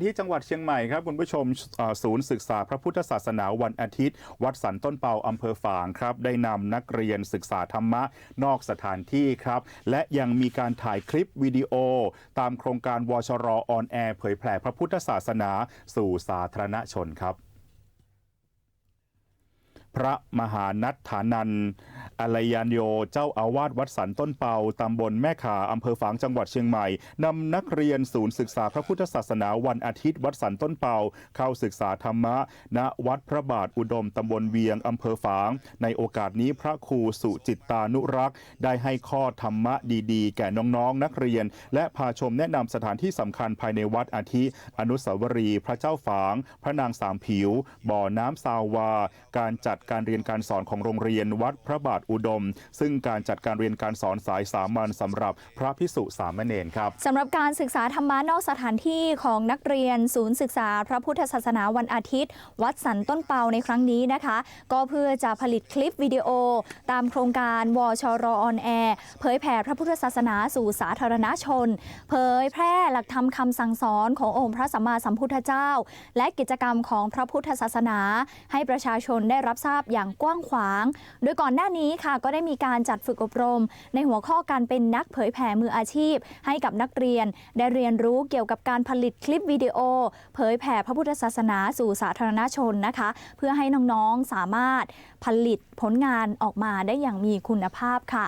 กันที่จังหวัดเชียงใหม่ครับคุณผู้ชมศูนย์ศึกษาพระพุทธศาสนาวันอาทิตย์ วัดสันต้นเปาอำเภอฝางครับ ได้นำนักเรียนศึกษาธรรมะนอกสถานที่ครับ และยังมีการถ่ายคลิปวิดีโอ ตามโครงการวชรออนแอร์เผยแผ่พระพุทธศาสนาสู่สาธารณชนครับ พระมหานัทฐานัน อลยานโย เจ้าอาวาสวัดสันต้นเปาตำบลแม่ขาอำเภอฝางจังหวัดเชียงใหม่นำนักเรียนศูนย์ศึกษาพระพุทธศาสนาวันอาทิตย์วัดสันต้นเปา เข้าศึกษาธรรมะ ณวัดพระบาทอุดมตำบลเวียงอำเภอฝาง ในโอกาสนี้พระครูสุจิตตานุรักษ์ ได้ให้ข้อธรรมะดีๆ แก่น้องๆ นักเรียน และพาชมแนะนำสถานที่สำคัญภายในวัดอาทิ อนุสาวรีย์พระเจ้าฝาง พระนางสามผิว บ่อน้ำซาวา การจัดการเรียนการสอนของโรงเรียนวัดพระบาทอุดม ซึ่งการจัดการเรียนการสอนสายสามัญสำหรับพระพิสุสามเณรครับสำหรับการศึกษาธรรมะนอกสถานที่ของนักเรียนศูนย์ศึกษา พระพุทธศาสนาวันอาทิตย์ วัดสันต้นเปาในครั้งนี้นะคะ ก็เพื่อจะผลิตคลิปวิดีโอ ตามโครงการวชรออนแอร์เผยแผ่พระพุทธศาสนาสู่สาธารณชน เผยแพร่หลักธรรมคำสั่งสอนขององค์พระสัมมาสัมพุทธเจ้า และกิจกรรมของพระพุทธศาสนา ให้ประชาชนได้รับทราบอย่างกว้างขวาง โดยก่อนหน้านี้ค่ะ ก็ได้มีการจัดฝึกอบรม ในหัวข้อการเป็นนักเผยแผ่มืออาชีพ ให้กับนักเรียน ได้เรียนรู้เกี่ยวกับการผลิตคลิปวิดีโอ เผยแผ่พระพุทธศาสนาสู่สาธารณชนนะคะ เพื่อให้น้องๆสามารถผลิตผลงานออกมาได้อย่างมีคุณภาพค่ะ